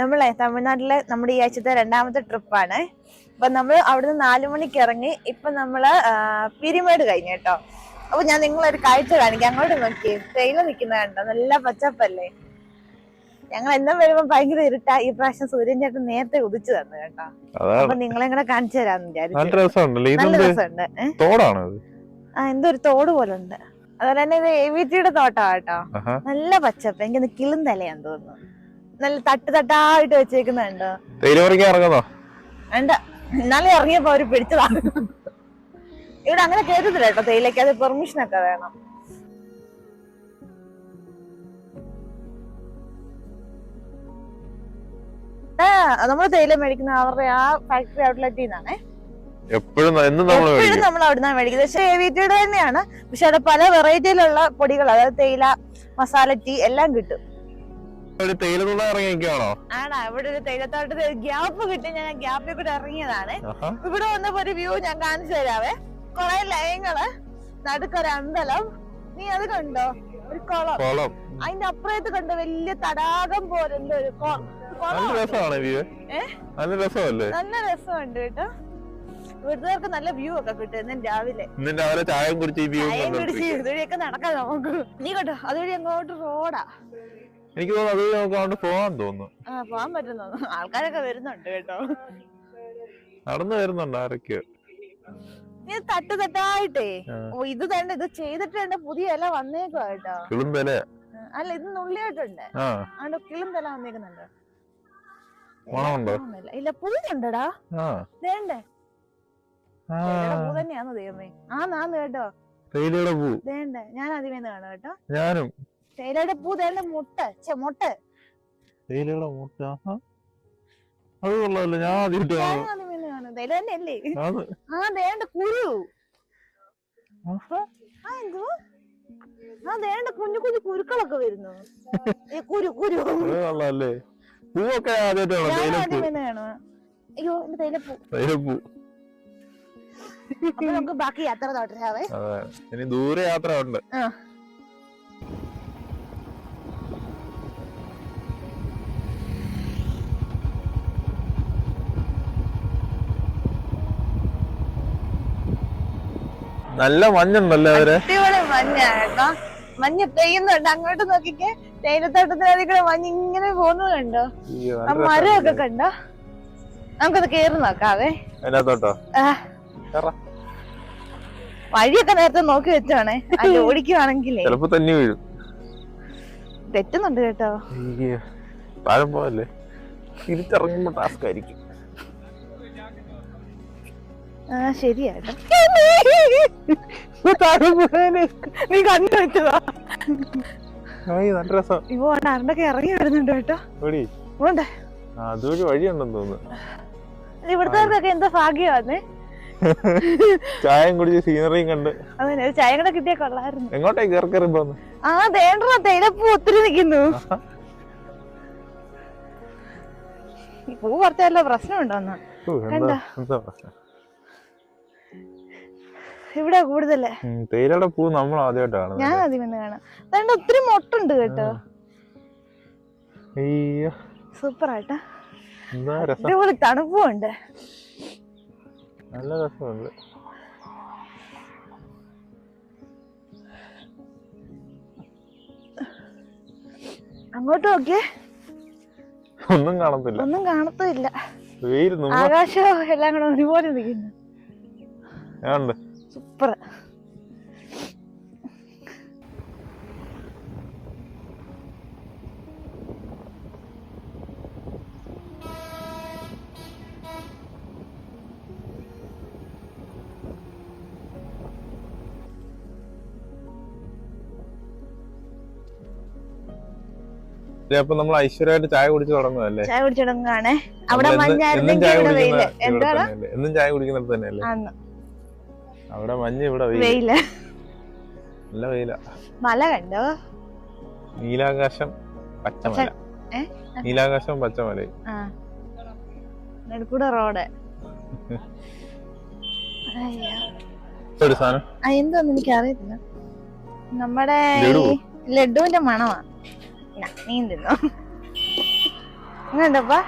നമ്മളെ തമിഴ്നാട്ടിലെ നമ്മുടെ ഈ ആഴ്ചത്തെ രണ്ടാമത്തെ ട്രിപ്പാണ്. അപ്പൊ നമ്മൾ അവിടുന്ന് നാലു മണിക്ക് ഇറങ്ങി ഇപ്പൊ നമ്മൾ പിരിമേട് കഴിഞ്ഞു കേട്ടോ. അപ്പൊ ഞാൻ നിങ്ങളൊരു കാഴ്ച കാണിക്കാം. അങ്ങോട്ട് നോക്കി തേയില നിൽക്കുന്ന കണ്ടോ? നല്ല പച്ചപ്പല്ലേ? ഞങ്ങൾ എന്നും വരുമ്പോ ഭയങ്കര ഇരുട്ടാ. ഈ പ്രാവശ്യം സൂര്യൻ ചേട്ടൻ നേരത്തെ ഉദിച്ചു തന്നു കേട്ടോ. അപ്പൊ നിങ്ങളെ കൂടെ കാണിച്ചു തരാന്ന് വിചാരിച്ചു. നല്ല രസമുണ്ട്. ആ എന്തോ ഒരു തോട് പോലെ ഉണ്ട്. അതുപോലെ തന്നെ ഇത് എ വി ടിയുടെ തോട്ടാ കേട്ടോ. നല്ല പച്ചപ്പ്. എനിക്കൊന്ന് കിളുന്തലയാന്ന് തോന്നുന്നു. നല്ല തട്ട് തട്ടായിട്ട് വെച്ചേക്കുന്നുണ്ടോ? തേയില പറിക്കാൻ ഇറങ്ങുന്നോ? വേണ്ട. ഇന്നാലെ ഇറങ്ങിയപ്പോ അവർ പിടിച്ചതാ. ഇവിടെ അങ്ങനെ കേട്ടത്തില്ല കേട്ടോ. തേയിലേക്ക് അത് പെർമിഷൻ ഒക്കെ വേണം. നമ്മൾ തേയില മേടിക്കുന്ന അവരുടെ ആ ഫാക്ടറി ഔട്ട്ലെറ്റിൽ നിന്നാണേ എപ്പോഴും എന്നും നമ്മൾ എപ്പോഴും നമ്മൾ അവിടുന്നാണ് മേടിക്കുന്നത്. പക്ഷെ ഏവിറ്റിയുടെ തന്നെയാണ്. പക്ഷെ അവിടെ പല വെറൈറ്റിയിലുള്ള പൊടികൾ അതായത് തേയില മസാല ടീ എല്ലാം കിട്ടും. ഒരു ഇറങ്ങി നിൽക്കുകയാണോ ആടാ ഇവിടെ ഒരു തേയിലത്തോട്ടത്തിൽ ഗ്യാപ്പ് കിട്ടി. ഞാൻ ഗ്യാപ്പിൽ കൂടെ ഇറങ്ങിയതാണ്. ഇവിടെ വന്നപ്പോ ഒരു വ്യൂ ഞാൻ കാണിച്ചു തരാവേ. കൊറേ ലയങ്ങൾ നടുക്കൊരു അമ്പലം. നീ അത് കണ്ടോ? ഒരു കുളം. കുളം. അതിന്റെ അപ്പുറത്ത് കണ്ടോ വലിയ തടാകം പോലെ ഒരു നല്ല രസമാണ് വ്യൂ? നല്ല രസമല്ലേ? നല്ല രസമുണ്ട് കേട്ടോ. ഇവിടുത്തെ നല്ല വ്യൂ ഒക്കെ കിട്ടും ഇന്നും രാവിലെ. ഇന്ന് രാവിലെ ചായം കുടിച്ച് വ്യൂ ചായം പിടിച്ച് ഇതുവഴിയൊക്കെ നടക്കാം നമുക്ക്. നീ കേട്ടോ അതുവഴി അങ്ങോട്ട് റോഡാ. എനിക്ക് തോന്നുന്നു അത് നമുക്ക് അങ്ങോട്ട് പോകാൻ തോന്നുന്നു. ആ പോകാൻ പറ്റുന്നു. ആൾക്കാരൊക്കെ വരുന്നുണ്ട് കേട്ടോ. നടന്നു വരുന്നുണ്ട് ആരൊക്കെ നീ തട്ട് തട്ടായിട്ടേ. ഓ ഇത് തന്നെ ഇത് ചെയ്തിട്ട് തന്നെ പുതിയ ഇല വന്നേക്കുവാ കേട്ടോ. കിളുന്തല അല്ല ഇത് നുള്ളിയായിട്ടുണ്ട്. ആ. അവിടെ കിളും തല വന്നേക്കുന്നുണ്ട്. മണമുണ്ടോ ഇല്ല, ആ. വേണ്ടേ? പൂ തന്നെയാന്ന് ദൈവമേ. ആ നാന്ന് കേട്ടോ. തേയിലയുടെ പൂ. വേണ്ടേ? ഞാൻ ആദ്യമേ കാണാം കേട്ടോ. ഞാനും. തേയിലയുടെ പൂ തേയിലയുടെ മുട്ട. ചെ മുട്ട. തേയിലയുടെ മുട്ട അത് കൊള്ളാമല്ലോ ഞാൻ ആദ്യമായിട്ട് ഞാൻ കാണും. ആദ്യമേ കാണും. തേയില തന്നെ അല്ലേ ആ വേണ്ട കുരു. ആ എന്തോ? ആ വേണ്ട കുഞ്ഞു കുഞ്ഞു കുരുക്കളൊക്കെ വരുന്നു. കുരു കുരു. കൊള്ളാല്ലേ പൂവൊക്കെ അയ്യോ എന്റെ തേയിലപ്പൂ. തേയിലപ്പൂ. നമുക്ക് ബാക്കി യാത്ര തുടരാവേ. ഇനി ദൂരെ യാത്ര ഉണ്ട്. നല്ല മഞ്ഞുണ്ടല്ലേ അവർ. അടിപൊളി മഞ്ഞ് പെയ്യുന്നുണ്ട്. അങ്ങോട്ട് നോക്കിക്കേ. തേയിലത്തോട്ടത്തിനകത്ത് കൂടെ മഞ്ഞ് ഇങ്ങനെ പോകുന്നത് കണ്ടോ? ആ മരമൊക്കെ. കണ്ടോ? നമുക്കത് കേറി നോക്കാവേ. അതിനകത്തോട്ടോ. വഴിയൊക്കെ നേരത്തെ നോക്കി വെച്ചാണേ. അത് ഓടിക്കുവാണെങ്കിലേ. ചിലപ്പോ തന്നെ വീഴും. തെറ്റുന്നുണ്ട് കേട്ടോ. താഴെ പോവല്ലേ? തിരിച്ചിറങ്ങുമ്പോ ടാസ്ക് ആയിരിക്കും. ആ ശരിയാട്ടോ നീ കണ്ടു വെച്ചതാ. നല്ല രസം. ഇവ അരണ്ടൊക്കെ ഇറങ്ങി വരുന്നുണ്ട് കേട്ടോ. ഉണ്ട് ആ അതുവഴി വഴിയുണ്ടെന്ന് തോന്നുന്നു. ഇവിടുത്തെ എന്താ ഭാഗ്യമാന്നേ. ചായം കുടിച്ച് സീനറിയും കണ്ട്. അതന്നെ ചായ കൂടെ കിട്ടിയ കൊള്ളായിരുന്നു. എങ്ങോട്ടേക്ക് ഇറക്കറി പോന്ന്? ആ തേണ്ട തേയിലപ്പൂ ഒത്തിരി നിക്കുന്നു. ഈ പൂ കുറച്ചല്ല പ്രശ്നമുണ്ടോന്ന് ഓ, എന്താ കണ്ടോ? ഇവിടെ കൂടുതൽ. തേയിലയുടെ പൂ നമ്മൾ ആദ്യമായിട്ടാണ് ഞാൻ ആദ്യം വന്ന് കാണാം. അതുകൊണ്ട് ഒത്തിരി മൊട്ടുണ്ട് കേട്ടോ. സൂപ്പർ ആയിട്ടാ തണുപ്പും ഉണ്ട് നല്ല രസമുണ്ട്. അങ്ങോട്ട് നോക്കിയേ. ഒന്നും കാണത്തില്ല. ഒന്നും കാണത്തില്ല ആകാശവും എല്ലാം കൂടെ ഒരുപോലെ നിൽക്കുന്നു. സൂപ്പർ. അപ്പൊ നമ്മൾ ഐശ്വര്യമായിട്ട് ചായ കുടിച്ച് തുടങ്ങുമല്ലേ ചായ അവിടെ നമ്മൾ എന്ന് എന്നും മഞ്ഞായിരുന്നെങ്കിൽ? എന്നും ചായ കുടിക്കുന്നിടത്ത് തന്നെയല്ലേ? അവിടെ മഞ്ഞ് ഇവിടെ വെയില. നല്ല വെയില. മല കണ്ടോ? നീലാകാശം പച്ചമല? നീലാകാശം പച്ചമല നെടുക്കൂടെ റോഡ്. ഒരു സാധനം? ആ എന്തോന്ന് എനിക്ക് അറിയത്തില്ല നമ്മുടെ ലഡുവിന്റെ മണമാ. നീന്തുന്നു. നീ തിന്നോ എങ്ങനെയുണ്ടപ്പാ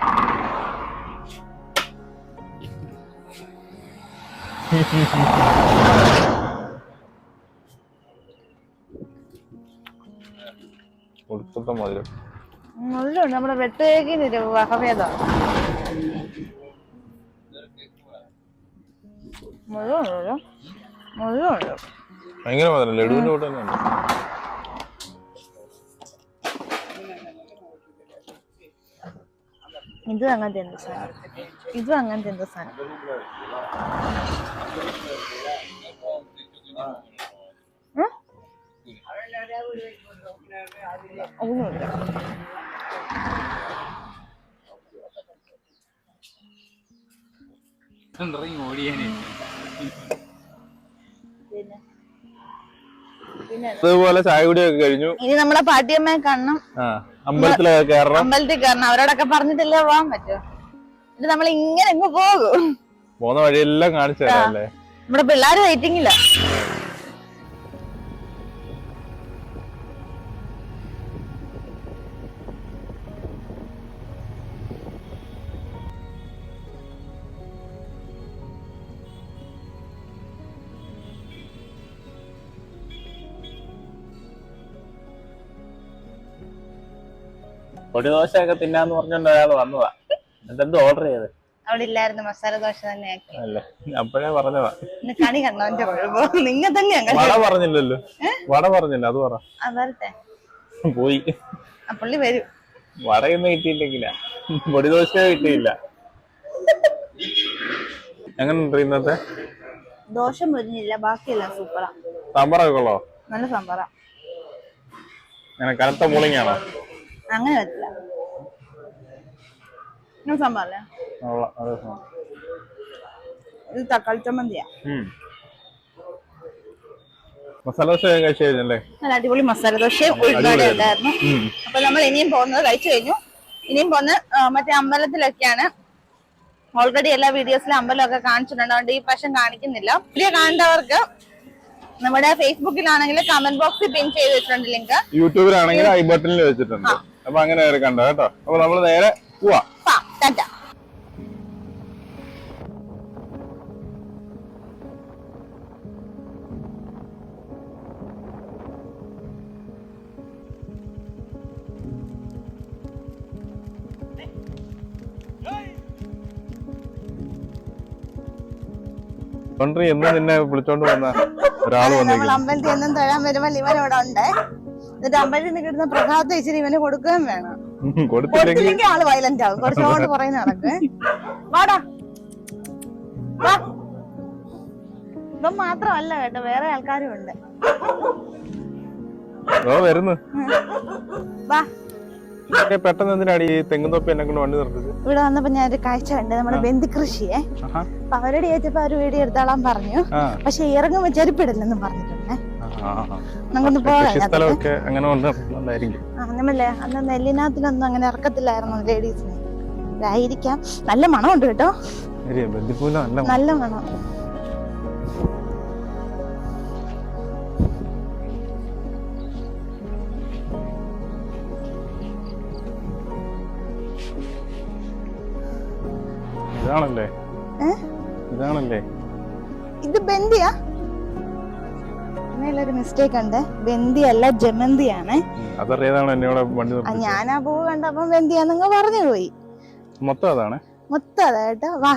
ഒടുക്കത്തെ മധുരം. നല്ലുണ്ട് നമ്മുടെ വെട്ടേക്കിന് വകഭേദം. മുഴുവനുണ്ടല്ലോ മുഴുവനുണ്ട് ഭയങ്കര മധുരം ലഡുവിന്റെ കൂടെ തന്നെ ഉണ്ട് ഇതും അങ്ങനത്തെ എന്ത് സാധനം? ഇതും അങ്ങനത്തെ എന്തോ സാധനം? ഒന്നുമില്ല പിന്നെ അതുപോലെ ചായ കുടിയൊക്കെ കഴിഞ്ഞു. ഇനി നമ്മളെ പാട്ടിയമ്മയെ കാണണം. ആ. അമ്പലത്തിലൊക്കെ കയറണം. അമ്പലത്തിൽ കയറണം. അവരോടൊക്കെ പറഞ്ഞിട്ടല്ലേ പോകാൻ പറ്റുമോ എന്നിട്ട് നമ്മൾ ഇങ്ങനെ അങ്ങ് പോകും. പോകുന്ന വഴിയെല്ലാം കാണിച്ചു തരാം അല്ലേ? നമ്മുടെ പിള്ളേര് വെയിറ്റിംഗില്ല പൊടി ദോശയൊക്കെ തിന്നാന്ന് പറഞ്ഞോണ്ട് ഒരാൾ വന്നതാ. എന്നിട്ട് ഓർഡർ ചെയ്ത്? അവിടെ ഇല്ലായിരുന്നു മസാല ദോശ തന്നെ ആക്കി അല്ലേ അപ്പോഴേ പറഞ്ഞതാ. ഇന്ന് കണി കണ്ടോ എന്റെ കുഴപ്പം നിങ്ങൾ തന്നെ അങ്ങനെ വട പറഞ്ഞില്ലല്ലോ. വട പറഞ്ഞില്ല അത് പറ. ആ വരട്ടെ. പോയി. ആ പുള്ളി വരും. വടയൊന്നും കിട്ടിയില്ലെങ്കിലാ. പൊടി ദോശ കിട്ടിയില്ല. എങ്ങനെ ഇന്നത്തെ? ദോശ മുരിഞ്ഞില്ല ബാക്കിയെല്ലാം സൂപ്പറാ. സാമ്പാറൊക്കെ ഉള്ളോ? നല്ല സാമ്പാറാ. അങ്ങനെ കനത്ത മൂളിങ്ങാണോ അങ്ങനെ പറ്റില്ല. ഇത് തക്കാളി ചമ്മന്തിയാ. മസാല ദോശ കഴിച്ചു നല്ല അടിപൊളി മസാല ദോശയും ഉണ്ടായിരുന്നു അപ്പൊ നമ്മൾ ഇനിയും പോകുന്നത് കഴിച്ചു കഴിഞ്ഞു. ഇനിയും പോന്ന് മറ്റേ അമ്പലത്തിലൊക്കെയാണ്. ഓൾറെഡി എല്ലാ വീഡിയോസിലും അമ്പലമൊക്കെ കാണിച്ചിട്ടുണ്ട്. അതുകൊണ്ട് ഈ പ്രാവശ്യം കാണിക്കുന്നില്ല. വീഡിയോ കാണേണ്ടവർക്ക് നമ്മുടെ ഫേസ്ബുക്കിലാണെങ്കിൽ കമന്റ് ബോക്സിൽ പിൻ ചെയ്ത് വെച്ചിട്ടുണ്ട് ലിങ്ക് യൂട്യൂബിലാണെങ്കിൽ ഐ ബട്ടണിൽ വെച്ചിട്ടുണ്ട്. അപ്പൊ അങ്ങനെ കയറി കണ്ടോ കേട്ടോ? അപ്പൊ നമ്മൾ നേരെ പോവാ. എന്ന് നിന്നെ വിളിച്ചോണ്ട് വന്ന ഒരാൾ വന്നു അമ്പലത്തിൽ എന്നും തൊഴാൻ വരുമ്പോൾ ഇവൻ ഇവിടെ ഉണ്ട്. എന്നിട്ട് അമ്പലത്തിൽ നിന്ന് കിട്ടുന്ന പ്രഭാത ഇച്ചിരി ഇവന് കൊടുക്കുകയും വേണം. കൊടുത്തില്ലെങ്കിൽ ആൾ വയലന്റ് ആവും കുറച്ചുകൊണ്ട് പുറകെ നടക്ക്. വാടാ. ഇപ്പം ഇവൻ മാത്രമല്ല കേട്ടോ വേറെ ആൾക്കാരും ഉണ്ട്. ഓ വരുന്നു. വാ. ഇതൊക്കെ പെട്ടെന്ന് എന്തിനാണ് ഈ തെങ്ങും എന്നെ കൊണ്ട് വണ്ടി നിർത്തിച്ച് ഇവിടെ വന്നപ്പോ ഞാൻ ഒരു കാഴ്ച കണ്ട്. നമ്മുടെ ബന്ധു കൃഷിയെ. അപ്പൊ അവരോട് ചോദിച്ചപ്പോ അവർ വീഡിയോ എടുത്തോളാൻ പറഞ്ഞു. പക്ഷെ ഇറങ്ങുമ്പോ ചെരുപ്പിടില്ലെന്ന് പറഞ്ഞിട്ടുണ്ടേ. ആ. നമുക്കൊന്ന് പോകാം കൃഷി സ്ഥലമൊക്കെ അങ്ങനെ വന്നിട്ടുണ്ടായിരിക്കും ആ നമ്മളല്ലേ അന്ന് നെല്ലിനാത്തിനൊന്നും അങ്ങനെ ഇറക്കത്തില്ലായിരുന്നു ലേഡീസിന്. ഇതായിരിക്കാം. നല്ല മണം ഉണ്ട് കേട്ടോ. നല്ല മണം. ഇതാണല്ലേ? ഇതാണല്ലേ? ഇത് ബന്ദിയാ? ഒരു മിസ്റ്റേക്ക് ഉണ്ട്. ബന്ദി അല്ല ജമന്തിയാണ് അതറിയാതാണ് എന്നോട് വണ്ടി ഞാൻ ആ പൂവ് കണ്ടപ്പോ ബന്ദിയാന്നങ്ങ് പറഞ്ഞു പോയി. മൊത്തം അതാണ്? മൊത്തം അതാ കേട്ടോ. വാ.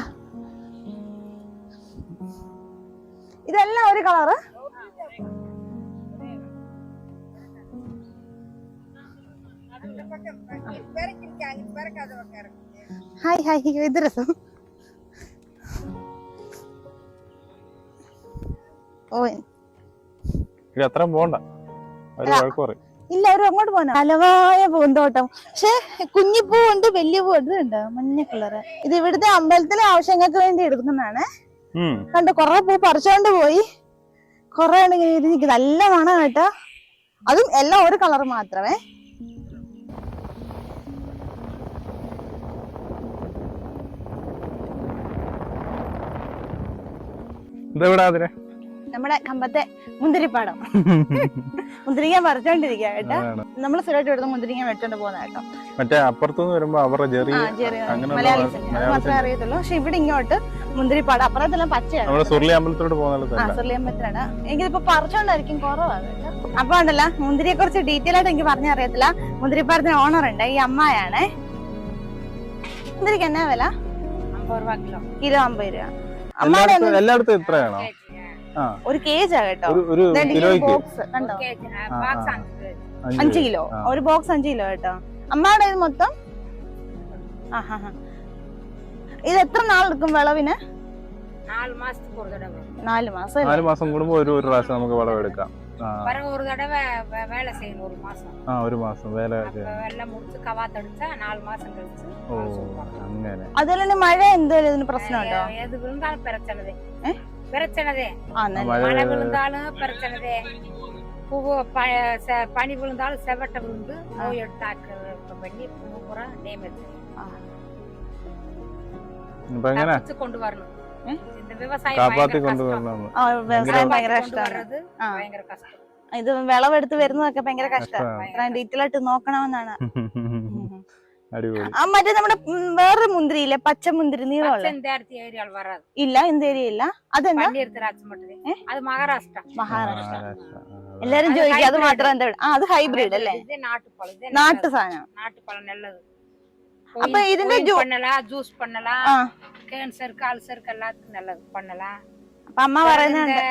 ഇതെല്ലാം ഒരു കളറ്? Hi hi. ഇത് രസം. ഓ ഇത് അത്രയും പോണ്ട. ഒരു വഴക്ക് പറയും. ഇല്ല അവരും അങ്ങോട്ട് പോന അലവായ പൂന്തോട്ടം. പക്ഷെ കുഞ്ഞിപ്പൂവുണ്ട് വലിയ പൂ ഉണ്ട് ഉണ്ട് മഞ്ഞ കളറ് ഇത് ഇവിടുത്തെ അമ്പലത്തിലെ ആവശ്യങ്ങൾക്ക് വേണ്ടി എടുക്കുന്നതാണ്. കണ്ടു കൊറേ പൂ പറിച്ചോണ്ട് പോയി. കൊറേ ഇങ്ങനെ ഇരിക്കും നല്ല മണം കേട്ടോ. അതും എല്ലാം ഒരു കളർ മാത്രമേ. ഇതെവിടാ അതിനെ? നമ്മുടെ കമ്പത്തെ മുന്തിരിപ്പാടം. മുന്തിരിങ്ങ പറിച്ചോണ്ടിരിക്കുക കേട്ടോ. നമ്മൾ സ്ഥിരമായിട്ട് ഇവിടുന്ന് മുന്തിരിങ്ങ വെച്ചോണ്ട് പോകുന്ന കേട്ടോ. മറ്റേ അപ്പുറത്തുനിന്ന് വരുമ്പോ അവരുടെ ജെറി മാത്രമേ അറിയത്തുള്ളൂ. പക്ഷെ ഇവിടെ ഇങ്ങോട്ട് മുന്തിരിപ്പാടം. അപ്പുറത്തെല്ലാം പച്ചയാണ് സുർലി അമ്പലത്തിലോട്ട് പോകുന്ന സുർലി അമ്പലത്തിലാണ്. എനിക്കിപ്പോ പറിച്ചോണ്ടായിരിക്കും കുറവാണ് അപ്പൊ ഉണ്ടല്ല മുന്തിരിയെ കുറിച്ച് ഡീറ്റെയിൽ ആയിട്ട് എനിക്ക് പറഞ്ഞറിയത്തില്ല മുന്തിരിപ്പാടത്തിന് ഓണർ ഉണ്ട്. ഈ അമ്മായാണേ. മുന്തിരിക്ക് എന്നാ വില? കിലോ. അമ്പത് രൂപ. എല്ലായിടത്തും ഇത്രയാണോ? ഒരു കേജാ കേട്ടോ ഒരു ഒരു കിലോയ്ക്ക് ബോക്സ് കണ്ടോ கேஜி ஆ, பாக்ஸ் ஆ. அஞ்சு അഞ്ച് അഞ്ച് കിലോ ആ. ഒരു ബോക്സ് അഞ്ച് കിലോ കേട്ടോ അമ്മാടെ ഇത് മൊത്തം ആഹാ ഹാ. ഇത് എത്ര നാളെടുക്കും വിളവിന് நாலு மாசத்துக்கு ஒரு தடவை നാല് മാസം അല്ലേ? നാല് മാസം കൂടുമ്പോ ഒരു ഒരു പ്രാവശ്യം നമുക്ക് വിളവെടുക്കാം ആ பிறகு ஒரு தடவை வே- வேலை செய்யணும் ஒரு மாசம் ആ ഒരു മാസം വേല அப்ப வெள்ளம் முடிச்சு கவாத்தடிச்சா நாலு மாசம் கழிச்சு ഓ மகசூல் வரணும். അങ്ങനെ അതുപോലെ തന്നെ மழை എന്തേലും ഇതിന് പ്രശ്നമുണ്ടോ எ- எது விழுந்தாலும் பிரச்சனைதே ஏ? பிரச்சனைதே ആ നല്ല മഴ மழை விழுந்தாலும் பிரச்சனைதே பூவு ப- செ- பனி விழுந்தாலும் செவட்டை விழுந்து நோய் எடுத்தாக்கு பண்ணி பூ பூரா டேமேஜ் ഇപ്പൊ എങ്ങനെ தப்பிச்சு கொண்டு வரணும் ஏ? இந்த விவசாயம் കാപ്പാത്തി பயங்கர கஷ்டம். കൊണ്ടുവരണമെന്ന് ആ, വ്യവസായം ഭയങ്കര காப்பாத்தி கொண்டு കഷ്ടമാണ് வர்றது ആ. பயங்கர கஷ்டம் ഇത് വിളവെടുത്ത് വരുന്നതൊക്കെ ഭയങ്കര കഷ്ടമാണ് കഷ്ടമാണ്. ഇത്രയും ഡീറ്റെയിൽ ആയിട്ട് നോക്കണമെന്നാണ് അടിപൊളി ആ മറ്റേ നമ്മുടെ ഉം, വേറൊരു മുന്തിരി ഇല്ലേ പച്ച മുന്തിരി നീളമുള്ള பச்சை இந்த இடத்து ஏரியாவில் வராது ഇല്ല എന്ത് ഏരിയ ഇല്ല അതെന്താ பன்னீர் திராட்சை மட்டும் அது மகாராஷ்டிரா മഹാരാഷ്ട്ര മഹാരാഷ്ട്ര ആ, എല്ലാരും അത് ചോദിക്കും അത് hybrid. മാത്രം എന്താ ആ അത് ഹൈബ്രിഡ് അല്ലേ இதே நாட்டுப்பழம் இதே നാട്ടു நல்லது. സാധനം நாட்டுப்பழம் நல்லது அப்ப ஒயின் இதுல ஒயின் ஜூ- பண்ணலாம் ஜூஸ் பண்ணலாம் ആ கேன்சருக்கு அல்சருக்கு எல்லாத்துக்கும் நல்லது பண்ணலாம் അപ്പൊ അമ്മ പറയുന്നുണ്ട്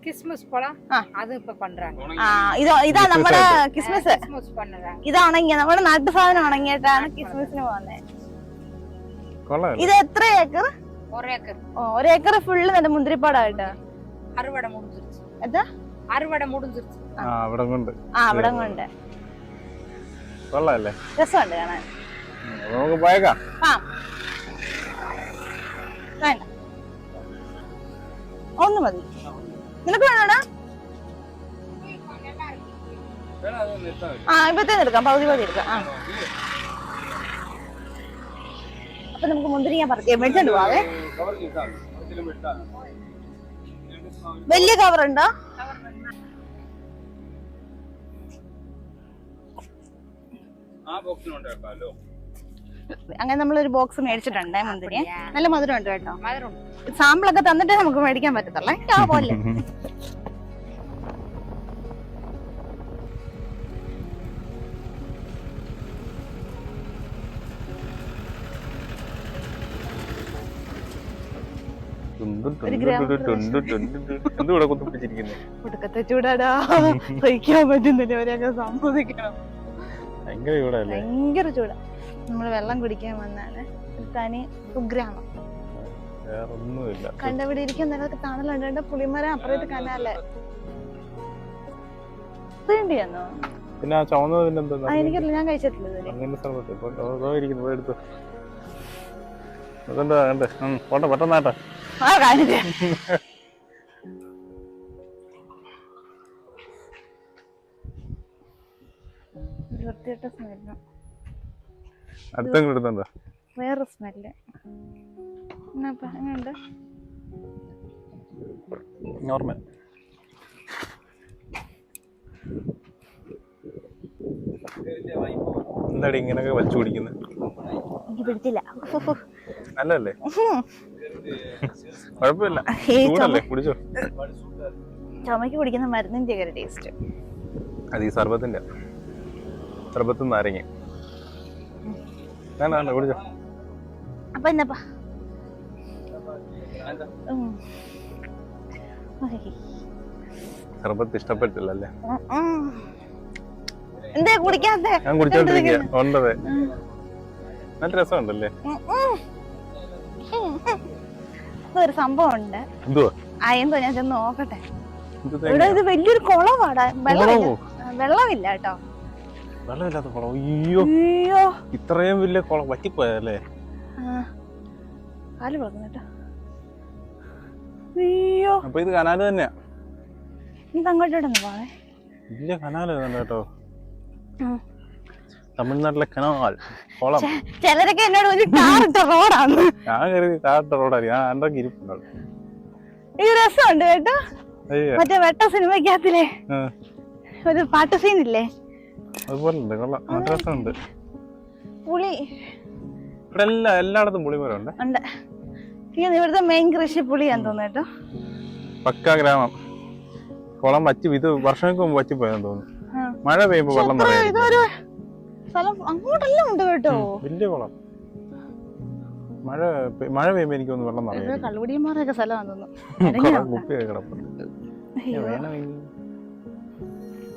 இந்த ആ. கிஸ்மிஸ் பழம் ആ. அது இப்ப பண்றாங்க ആ ഇത് ഇതാ നമ്മുടെ കിസ്മിസ് கிஸ்மிஸ் பண்ணுறாங்க ഇത് ഉണങ്ങിയ നമ്മുടെ നാട്ടു സാധനം ഉണങ്ങിയിട്ടാണ് കിസ്മിസിന് പോകുന്നത് കൊള്ളാമല്ലേ ഇത് എത്ര ഏക്കർ ஒரு ஏக்கர் ഓ ഒരു ഏക്കർ ഫുള്ള് നല്ല മുന്തിരിപ്പാടായിട്ട് அறுவடை முடிஞ்சிருச்சு എന്താ அறுவடை முடிஞ்சிருச்சு ആ അവിടെ കൊണ്ട് ആ അവിടെ കൊണ്ട് കൊള്ളാല്ലേ രസമുണ്ട് കാണാൻ ഉം, അപ്പൊ നമുക്ക് പോയേക്കാം ആ വേണ്ട ഒന്ന് മതി നിനക്ക് വേണോടാ? ആ ഇപ്പത്തേന്ന് എടുക്കാം. പകുതി പകുതി എടുക്കാം. ആ. അപ്പൊ നമുക്ക് മുന്തിരിങ്ങ പറിക്കാം. മേടിച്ചോണ്ട് പോവാവേ വലിയ കവർ ഉണ്ടോ? അങ്ങനെ നമ്മൾ ഒരു ബോക്സ് മേടിച്ചിട്ടുണ്ട് മുന്തിരി. നല്ല മധുരം ഉണ്ട് കേട്ടോ സാമ്പിളൊക്കെ തന്നിട്ട് നമുക്ക് മേടിക്കാൻ പറ്റത്തുള്ളേ. ആ പോലെ. ഒടുക്കത്തെ ചൂടാടാ. സഹിക്കാൻ പറ്റുന്നില്ല ഒരൊക്കെ സമ്മതിക്കണം ഭയങ്കര ചൂടാ ഭയങ്കര ചൂടാ. നമ്മൾ വെള്ളം കുടിക്കാൻ വന്നാണ്. ഒരു തനി കുഗ്രാമം. വേറെ ഒന്നുമില്ല കണ്ടവിടെ ഇരിക്കാൻ നിലയ്ക്ക് തണലുണ്ട്. പുളിമരം അപ്പുറത്ത് കനാല്. വേണ്ടിയാന്നോ പിന്നെ ആ എനിക്കറിയില്ല. ഞാൻ കഴിച്ചിട്ടില്ല കണ്ടേ. പോട്ടെ പെട്ടെന്നാട്ടെ ആ കാണില്ല വൃത്തിയിട്ട സ്മെല്ലും അടുത്തെങ്കിലും എടുത്തെന്താ വേറെ സ്മെല്ല്. എന്നാ നോർമൽ. എന്താടി ഇങ്ങനൊക്കെ വലിച്ചു കുടിക്കുന്നത് എനിക്ക് പിടിച്ചില്ല. നല്ലല്ലേ കുഴപ്പമില്ല. ചൂടല്ലേ? കുടിച്ചോ? ചുമക്ക് കുടിക്കുന്ന മരുന്നിന്റെ ടേസ്റ്റ്. അത് ഈ സർബത്തിന്റെ സർബത്ത് നാരങ്ങ. വേണ്ട കുടിച്ചോ. അപ്പൊ എന്നപ്പാ. സർബത്ത് ഇഷ്ടപ്പെട്ടില്ല അല്ലേ ഉം, ഉം. എന്തേ കുടിക്കാത്തെ ഞാൻ കുടിച്ചോണ്ടിരിക്കുക ഉണ്ടതെ നല്ല രസമുണ്ടല്ലേ. ഇതൊരു സംഭവം ഉണ്ട് എന്തോ ഞാൻ ചെന്ന് നോക്കട്ടെ. ഇവിടെ. ഇത് വലിയൊരു കുളവാടാ. വെള്ളമില്ല വെള്ളമില്ല കേട്ടോ. വെള്ളമില്ലാത്ത കുളം. അയ്യോ. അയ്യോ. ഇത്രയും വലിയ കുളം വറ്റിപ്പോയല്ലേ. കാൽ വളർന്നു അയ്യോ. അപ്പൊ ഇത് കനാല് തന്നെയാ. ഇത് അങ്ങോട്ടോട്ടൊന്ന് പോവേ വലിയ കനാല് കേട്ടോ. തമിഴ്നാട്ടിലെ കനാൽ കുളം. ചിലരൊക്കെ എന്നോട് ഒരു ടാറിട്ട റോഡാണ്. ഞാൻ കരുതി കാട്ട റോഡായിരിക്കും ഞാൻ എന്റെ ഇരിപ്പുണ്ടാവും. ഈ രസമുണ്ട് കേട്ടോ. മറ്റേ വെട്ട സിനിമക്കകത്തില്ലേ ഒരു പാട്ട് സീൻ ഇല്ലേ? അതുപോലെ ഉണ്ട് കൊള്ളാം. നല്ല രസമുണ്ട്. പുളി. ഇവിടെ എല്ലാ എല്ലായിടത്തും പുളിമരം ഉണ്ട്. ഉണ്ട്. ഇത് ഇവിടുത്തെ മെയിൻ കൃഷി പുളിയാന്ന് തോന്നുന്നു കേട്ടോ. പക്ക ഗ്രാമം. കുളം വറ്റി ഇത് വർഷങ്ങൾക്ക് മുമ്പ് വറ്റിപ്പോയെന്ന് തോന്നുന്നു. ആ. മഴ പെയ്യുമ്പോ വെള്ളം സ്ഥലം അങ്ങോട്ടെല്ലാം ഉണ്ട് കേട്ടോ. വലിയ കുളം. മഴ മഴ പെയ്യുമ്പോ എനിക്ക് തോന്നുന്നു വെള്ളം നിറയും കള്ളുപിടിയന്മാരൊക്കെ സ്ഥലമാന്ന് തോന്നുന്നു. കുപ്പിയൊക്കെ കിടപ്പുണ്ട്. വേണമെങ്കിൽ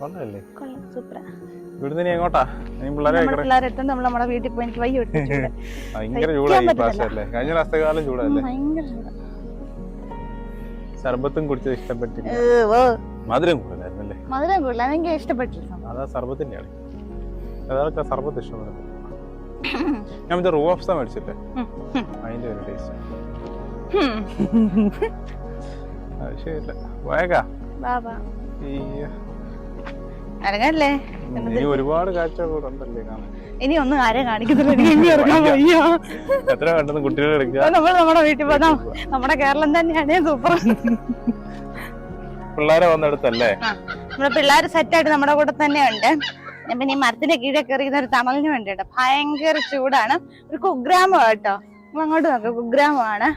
കൊള്ളല്ലേ കൊള്ളാം, സൂപ്പറാ. ഇവിടുന്ന് എങ്ങോട്ടാ? പിള്ളേരെ പിള്ളേരെ നമ്മൾ നമ്മുടെ വീട്ടിൽ പോയി എനിക്ക് വയ്യ ഭയങ്കര ചൂടായി കഴിഞ്ഞ പ്രാവശ്യത്തെ കാലം ചൂടല്ലേ സർബത്തും കുടിച്ചത് ഇഷ്ടപ്പെട്ടില്ല. മധുരം കൂടുതലായിരുന്നല്ലേ? മധുരം കൂടുതൽ എനിക്ക് ഇഷ്ടപ്പെട്ടില്ല അതാ സർബത്തിന്റെ ആണ് അതൊക്കെ സർബത്ത് ഇഷ്ടപ്പെടുന്നത്? ഞാൻ മറ്റേ റൂ ഓഫ് മേടിച്ചില്ലേ. അതിന്റെ ഒരു ടേസ്റ്റ്. അത് ശരിയല്ല. പോയേക്കാ വാ, വാ. ഈ ഇറങ്ങല്ലേ ഇനി ഒരുപാട് ഉണ്ടല്ലേ കാണാൻ. ഇനി ഒന്നും ആരെയും കാണിക്കത്തില്ല ഇനി ഇറങ്ങാൻ വയ്യ. എത്ര കണ്ടെന്ന് കുട്ടികളെ എടുക്കുക. നമ്മൾ നമ്മുടെ വീട്ടിൽ പോകാം നമ്മുടെ കേരളം തന്നെയാണ് സൂപ്പർ പിള്ളേരെ വന്നെടുത്തല്ലേ? നമ്മുടെ പിള്ളേർ സെറ്റായിട്ട് നമ്മുടെ കൂടെ തന്നെ ഉണ്ട്. ഞാൻ പിന്നെ ഈ മരത്തിന്റെ കീഴെ കയറിയുന്ന ഒരു തണലിന് വേണ്ടിയിട്ട് ഭയങ്കര ചൂടാണ്. ഒരു കുഗ്രാമം കേട്ടോ. അങ്ങോട്ട് നോക്കാം കുഗ്രാമമാണ്.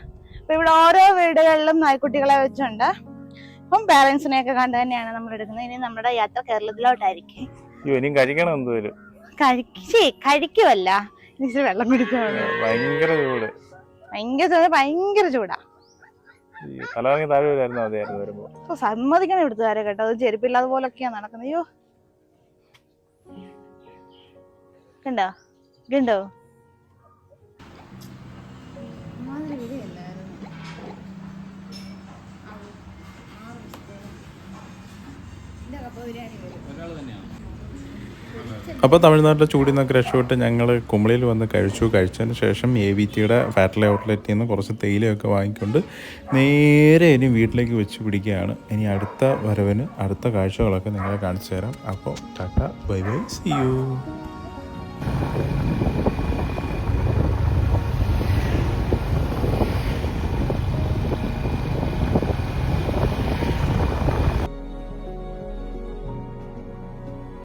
അപ്പൊ ഇവിടെ ഓരോ വീടുകളിലും നായ്ക്കുട്ടികളെ വെച്ചുണ്ട്. അപ്പം പാരന്റ്സിനെയൊക്കെ കണ്ട് തന്നെയാണ് നമ്മൾ എടുക്കുന്നത്. ഇനി നമ്മുടെ യാത്ര കേരളത്തിലോട്ടായിരിക്കും. ഇനിയും കഴിക്കണം എന്തോരും കഴിക്കേ കഴിക്കുമല്ല ഇച്ചിരി വെള്ളം മതി. ഭയങ്കര ചൂട്. ഭയങ്കര ചൂട് ഭയങ്കര ചൂടാ. തലകറങ്ങി താഴെ വരായിരുന്നു മതിയായിരുന്നു വരുമ്പോ. സമ്മതിക്കണം ഇവിടുത്തുകാരെ കേട്ടോ. അത് ചെരുപ്പില്ലാതെ പോലൊക്കെയാ നടക്കുന്നത്. അയ്യോ. കണ്ടോ? കണ്ടോ? അപ്പോൾ തമിഴ്നാട്ടിലെ ചൂടിൽ നിന്നൊക്കെ രക്ഷപ്പെട്ട് ഞങ്ങൾ കുമളിയിൽ വന്ന് കഴിച്ചു. കഴിച്ചതിന് ശേഷം എ വി ടിയുടെ ഫാറ്റലി ഔട്ട്ലെറ്റിൽ നിന്ന് കുറച്ച് തേയിലയൊക്കെ വാങ്ങിക്കൊണ്ട് നേരെ ഇനി വീട്ടിലേക്ക് വെച്ച് പിടിക്കുകയാണ്. ഇനി അടുത്ത വരവിന് അടുത്ത കാഴ്ചകളൊക്കെ നിങ്ങളെ കാണിച്ചു തരാം. അപ്പോൾ tata bye bye see you